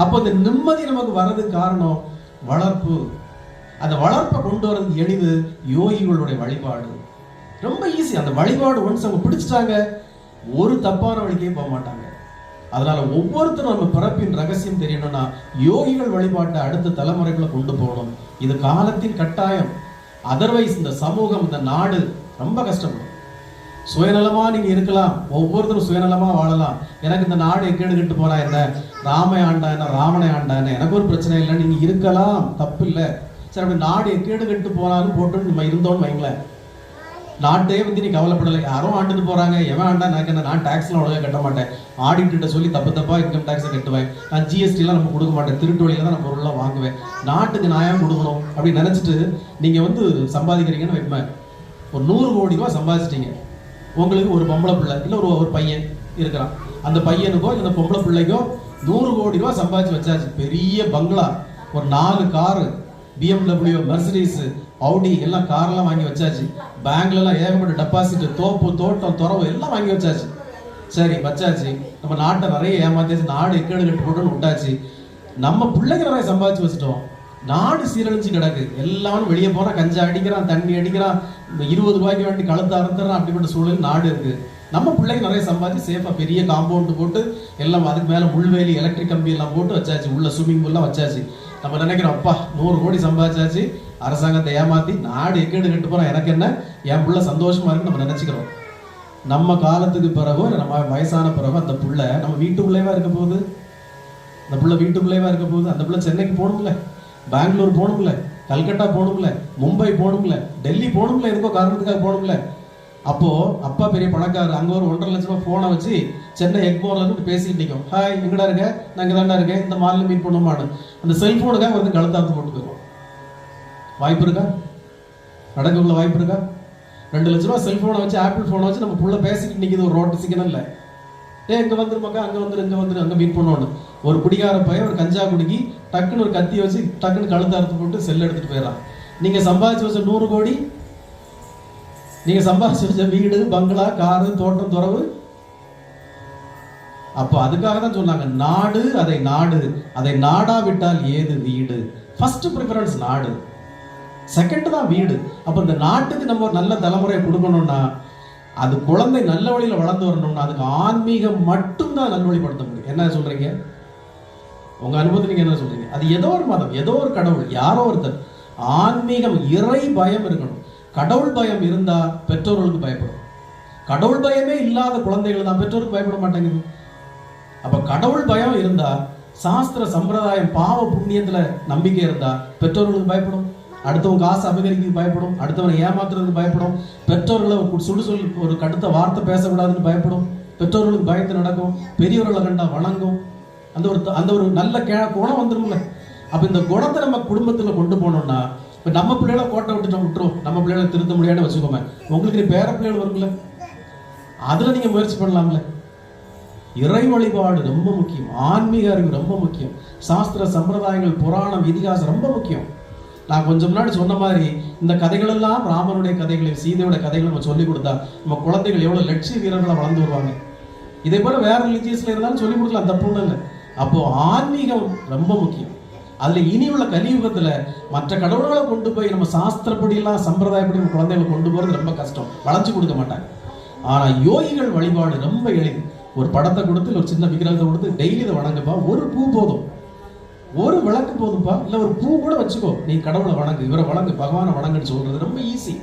அப்போ இந்த நிம்மதி நமக்கு வர்றதுக்கு காரணம் வளர்ப்பு. அந்த வளர்ப்பை கொண்டு வரது எளிது யோகிகளுடைய வழிபாடு. ரொம்ப ஈஸி அந்த வழிபாடு ஒன்ஸ் அவங்க பிடிச்சிட்டாங்க ஒரு தப்பான வழிக்கே போக மாட்டாங்க. அதனால ஒவ்வொருத்தரும் நம்ம பிறப்பின் ரகசியம் தெரியணும்னா யோகிகள் வழிபாட்டை அடுத்த தலைமுறைகளை கொண்டு போகணும். இது காலத்தின் கட்டாயம். அதர்வைஸ் இந்த சமூகம் இந்த நாடு ரொம்ப கஷ்டப்படும். சுயநலமாக நீங்கள் இருக்கலாம். ஒவ்வொருத்தரும் சுயநலமாக வாழலாம். எனக்கு இந்த நாடு எக்கேடு கெட்டு போனா என்ன? ராமை ஆண்டா என்ன? ராமனை ஆண்டா என்ன? எனக்கு ஒரு பிரச்சனை இல்லை. நீங்கள் இருக்கலாம். தப்பு இல்லை சரி அப்படி நாடு எக்கேடு கெட்டு போனாலும் போட்டு நம்ம இருந்தோம்னு வைங்களேன். நாட்டையே வந்து நீ கவலைப்படலை. யாரும் ஆண்டுட்டு போகிறாங்க எவன் ஆண்டா? எனக்கு என்ன? நான் டேக்ஸ்லாம் ஒழுங்காக கட்ட மாட்டேன். ஆடிட்டு சொல்லி தப்பு தப்பாக இன்கம் டேக்ஸை கட்டுவேன். நான் ஜிஎஸ்டிலாம் நம்ம கொடுக்க மாட்டேன். திருட்டு வழியில தான் நான் பொருள்லாம் வாங்குவேன். நாட்டுக்கு நான் ஏன் கொடுக்கணும் அப்படின்னு நினச்சிட்டு நீங்கள் வந்து சம்பாதிக்கிறீங்கன்னு வைப்பேன். ஒரு நூறு கோடி ரூபாய் சம்பாதிச்சிட்டீங்க. உங்களுக்கு ஒரு பொம்பளை பிள்ளை இல்லை ஒரு ஒரு பையன் இருக்கிறான் அந்த பையனுக்கோ இந்த பொம்பளை பிள்ளைக்கோ நூறு கோடி ரூபா சம்பாதிச்சு வச்சாச்சு. பெரிய பங்களா. ஒரு நாலு காரு பிஎம்டபிள்யூ மெர்சடிஸ் அவுடி எல்லாம் கார்லாம் வாங்கி வச்சாச்சு. பேங்க்லலாம் ஏகப்பட்ட டெபாசிட் தோப்பு தோட்டம் துறவு எல்லாம் வாங்கி வச்சாச்சு. சரி வச்சாச்சு. நம்ம நாட்டை நிறைய ஏமாத்தியாச்சு. நாடு எக்கேடு கட்டு போட்டுன்னு விட்டாச்சு. நம்ம பிள்ளைங்க நிறைய சம்பாதிச்சு வச்சுட்டோம். நாடு சீரழிஞ்சு கிடக்கு. எல்லாரும் வெளியே போகிறான் கஞ்சா அடிக்கிறான் தண்ணி அடிக்கிறான் இருபது ரூபாய்க்கு வேண்டி கழுத்து அறுத்துறான் அப்படிப்பட்ட சூழல் நாடு இருக்கு. நம்ம பிள்ளைங்க நிறைய சம்பாதிச்சு சேஃபா பெரிய காம்பவுண்ட் போட்டு எல்லாம் அதுக்கு மேல முள்வேலி எலக்ட்ரிக் கம்பி எல்லாம் போட்டு வச்சாச்சு. உள்ள ஸ்விம்மிங் பூல்லாம் வச்சாச்சு. நம்ம நினைக்கிறோம் அப்பா நூறு கோடி சம்பாதிச்சாச்சு. அரசாங்கத்தை ஏமாத்தி நாடு எக்கேடு கட்டு போறோம் எனக்கு என்ன? என் புள்ள சந்தோஷமா இருக்குன்னு நம்ம நினைச்சுக்கிறோம். நம்ம காலத்துக்கு பிறகோ நம்ம வயசான பிறகோ அந்த புள்ள நம்ம வீட்டுக்குள்ளேவா இருக்க போகுது? அந்த புள்ள வீட்டுக்குள்ளேவா இருக்க போகுது? அந்த புள்ள சென்னைக்கு போகணும்ல. பெங்களூர் போகணும்ல கல்கட்டா போகணும்ல மும்பை போகணும்ல டெல்லி போகணும்ல எதுக்கோ காரணத்துக்காக போகணும்ல அப்போ அப்பா பெரிய பணக்காரர் அங்கே ஒரு ஒன்றரை லட்ச ரூபாய் போனை வச்சு சென்னை எக்மோர்ல இருந்து பேசிட்டு நிற்கும் ஹாய் எங்கடா இருக்க நான் இங்கே தாண்டா இருக்கேன் இந்த மாலில் மீட் பண்ணுமான்னு அந்த செல்ஃபோனுக்காக வந்து கழுத்தாத்து போட்டு வாய்ப்பு இருக்கா நடக்கக்குள்ள வாய்ப்பு இருக்கா ரெண்டு லட்ச ரூபா செல்ஃபோனை வச்சு ஆப்பிள் ஃபோனை வச்சு நம்ம புள்ள பேசிக்கிட்டு நிற்கிது ஒரு ரோட்டு சிக்கனம் இல்லை ஏ இங்க வந்துருமாக்கா அங்க வந்துரு இங்க வந்துரு அங்க மீட் பண்ணோன்னு ஒரு குடிகார பையன் ஒரு கஞ்சா குடிக்கி டக்குன்னு ஒரு கத்தி வச்சு டக்குன்னு கழுத்து அறுத்து போட்டு செல் எடுத்துட்டு போயிடறான். நீங்க சம்பாதிச்சு வச்ச நூறு கோடி நீங்க சம்பாதிச்சு வச்ச வீடு பங்களா காரு தோட்டம் துறவு அப்போ அதுக்காக தான் சொன்னாங்க நாடு அதை நாடு அதை நாடாவிட்டால் ஏது வீடு? ஃபர்ஸ்ட் ப்ரிஃபரன்ஸ் நாடு. செகண்ட் தான் வீடு. அப்போ இந்த நாட்டுக்கு நம்ம ஒரு நல்ல தலைமுறையை கொடுக்கணும்னா அது குழந்தை நல்ல வழியில் வளர்ந்து வரணும்னா அதுக்கு ஆன்மீகம் மட்டும்தான் நல்வழிப்படுத்த முடியும். என்ன சொல்றீங்க? உங்க அனுபவத்தில் நீங்க என்ன சொல்றீங்க? அது ஏதோ ஒரு மதம் ஏதோ ஒரு கடவுள் யாரோ ஒருத்தர். ஆன்மீகம் இறை பயம் இருக்கணும். கடவுள் பயம் இருந்தா பெற்றோர்களுக்கு பயப்படும். கடவுள் பயமே இல்லாத குழந்தைகள் தான் பெற்றோருக்கு பயப்பட மாட்டேங்குது. அப்ப கடவுள் பயம் இருந்தா சாஸ்திர சம்பிரதாயம் பாவ புண்ணியத்துல நம்பிக்கை இருந்தா பெற்றோர்களுக்கு பயப்படும். அடுத்தவங்க காசு அபகரிக்க பயப்படும் அடுத்தவனை ஏமாத்துறதுக்கு பயப்படும். பெற்றோர்களை சுடு சொல் ஒரு கடுத்த வார்த்தை பேசக்கூடாதுன்னு பயப்படும். பெற்றோர்களுக்கு பயத்து நடக்கும் பெரியவர்களை கண்டா வணங்கும். அந்த ஒரு அந்த ஒரு நல்ல கே குணம் வந்துரும்ல. அப்ப இந்த குணத்தை நம்ம குடும்பத்துல கொண்டு போனோம்னா இப்ப நம்ம பிள்ளைகளை கோட்டை விட்டு விட்டுரும் நம்ம பிள்ளைகளை திருத்த முடியாதுன்னு வச்சுக்கோங்க உங்களுக்கு நீ பேர பிள்ளைகள் வரும்ல. அதுல நீங்க முயற்சி பண்ணலாம்ல. இறை வழிபாடு ரொம்ப முக்கியம். ஆன்மீக அறிவு ரொம்ப முக்கியம். சாஸ்திர சம்பிரதாயங்கள் புராணம் இதிகாசம் ரொம்ப முக்கியம். நான் கொஞ்சம் முன்னாடி சொன்ன மாதிரி இந்த கதைகள் எல்லாம் ராமனுடைய கதைகளையும் சீதையோட கதைகளை நம்ம சொல்லி கொடுத்தா நம்ம குழந்தைகள் எவ்வளவு லட்சிய வீரர்களாக வளர்ந்து வருவாங்க. இதே போல வேற ரிலீஜியஸ்ல இருந்தாலும் சொல்லி கொடுக்கலாம் தப்பு ஒண்ணும் இல்லை. அப்போ ஆன்மீகம் ரொம்ப முக்கியம். அதுல இனி உள்ள கலியுகத்துல மற்ற கடவுள்களை கொண்டு போய் நம்ம சாஸ்திரப்படி எல்லாம் சம்பிரதாயப்படி நம்ம குழந்தைகளை கொண்டு போறது ரொம்ப கஷ்டம். வளைச்சு கொடுக்க மாட்டாங்க. ஆனா யோகிகள் வழிபாடு ரொம்ப எளிது. ஒரு படத்தை கொடுத்து ஒரு சின்ன விக்கிரகத்தை கொடுத்து டெய்லி இதை வணங்கப்பா. ஒரு பூ போதும். ஒரு விளக்கு போதும்பா? இல்லை ஒரு பூ கூட வச்சுக்கோ. நீ கடவுளை வணங்கு இவரை வணங்கு பகவானை வணங்குன்னு சொல்றது ரொம்ப ஈஸி